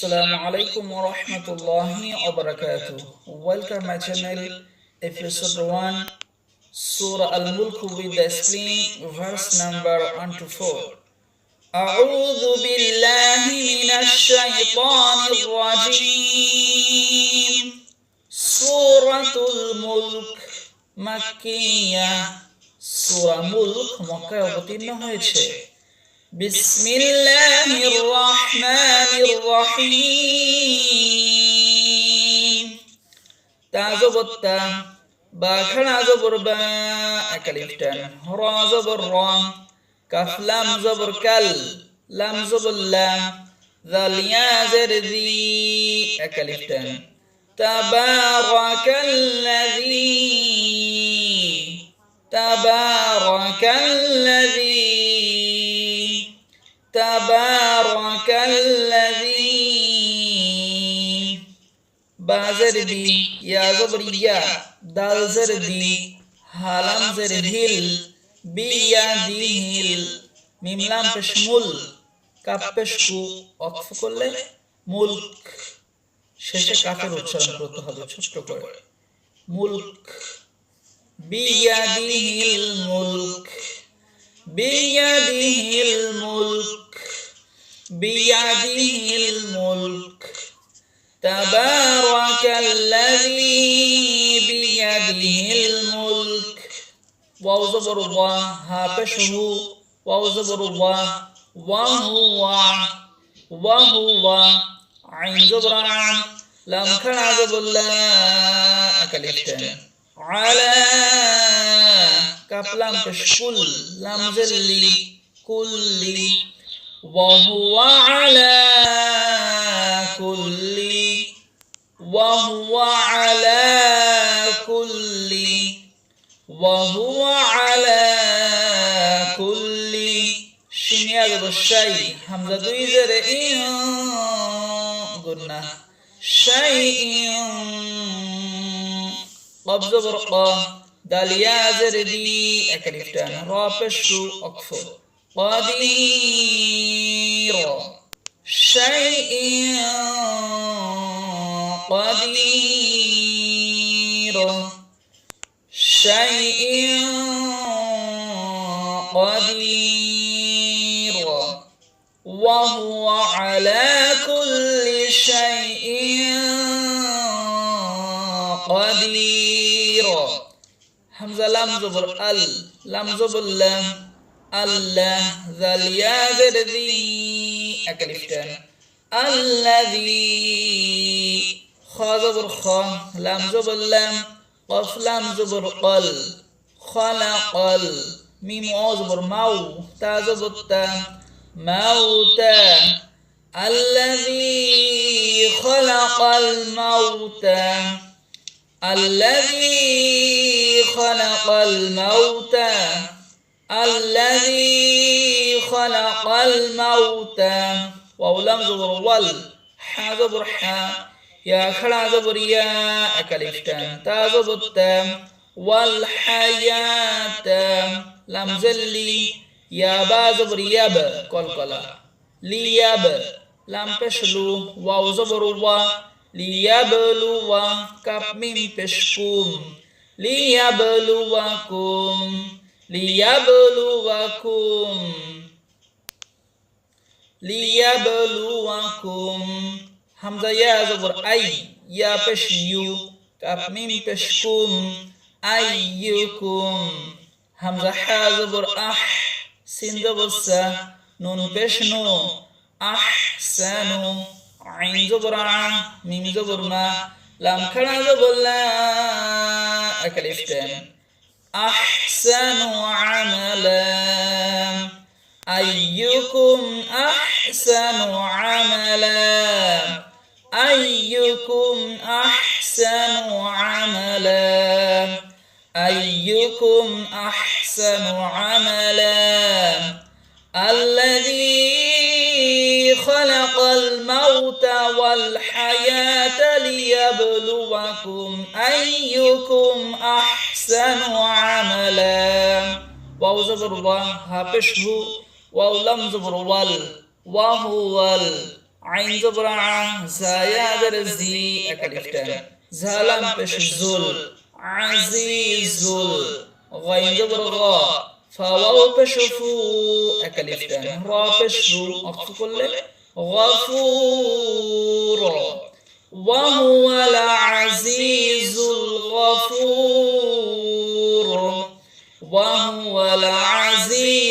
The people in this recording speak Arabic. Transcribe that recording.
Assalamu alaikum wa rahmatullahi wa barakatuh. Welcome my channel, episode 1, Surah Al-Mulk with the explain verse number 1 to 4. أعوذ بالله من الشيطان الرجيم سورة الملك مكية سورة ملك মক্কায় অবতীর্ণ হয়েছে بسم الله الرحمن الرحيم. تعزبتا باخنا زبر با اكلفتن را زبر را كف لام زبر كل لام زبر لا ذل يا ذي اكلفتن تبارك الذي بازر دي يا زبر يا دال زر دي هالام زر هيل بيا دي هيل মিম লাম পেশ মূল কাপ পেশ কু অক্ফ করলে মুলক শেষে কাফের উচ্চারণ করতে হবে ছোট্ট করে মুলক বিয়াদিহিল মুলক বিয়াদিহিল মুলক বিয়াদিহিল মুলক تبارك الذي بيده الملك. واو الله ها بشه الله وهو وهو. عين زبر عن لم كان عذب الله أكلفتن على كفلام تشكل لم زلي كل. وهو على شنيا بالشيء همزة دويزر إن قلنا شيء قبض برقا داليا زردي أكلفتان رابشو أكفر قدير شيء قدير شيء على كل شيء قدير. حمزة لام زبر ال زبر لام الله ذا اليازر ذي. أكلفتان الذي خازبر خ لام زبر لام قف لام زبر قل. خلق ال ميم أزبر مو تا موتا الذي خلق الموت الذي خلق الموت الذي خلق الموت وولم زبر ول ح زبر ح يا خلا زبر يا. أكلفتان تا زبر والحياة. لم زلي. ইয়াবা জবর ইয়াব, কলকলা। লিয়াব, লাম পেশ লু ওয়াও জবর ওয়া। লিয়াবলুয়া কাপ মিম পেশ কুম। লিয়াবলুয়াকুম লিয়াবলুয়াকুম লিয়াবলুয়াকুম হামজা ইয়া জবর আই, ইয়া পেশ ইউ কাপ মিম পেশ কুম আইয়ুকুম। হামজা হা জবর আহ। সিন্দবসা নুন পেশনু, আহসানু আইন জবর আ মিম জবর মা লাম খাড়া জবর লা আকালিফতেন আহসানু আমালা। আইয়ুকুম أيكم أحسن عملا؟ الذي خلق الموت والحياة ليبلوكم أيكم أحسن عملا؟ واو زبر الله هبشه واو لم زبر وال. وهو عين زبر عن زيادر زي أكالفتان زالم بش زول. عزيز غين جبر الغاء. فواو بشفو أكلفتان را بشفو أقف كله غفور. وهو العزيز الغفور. وهو العزيز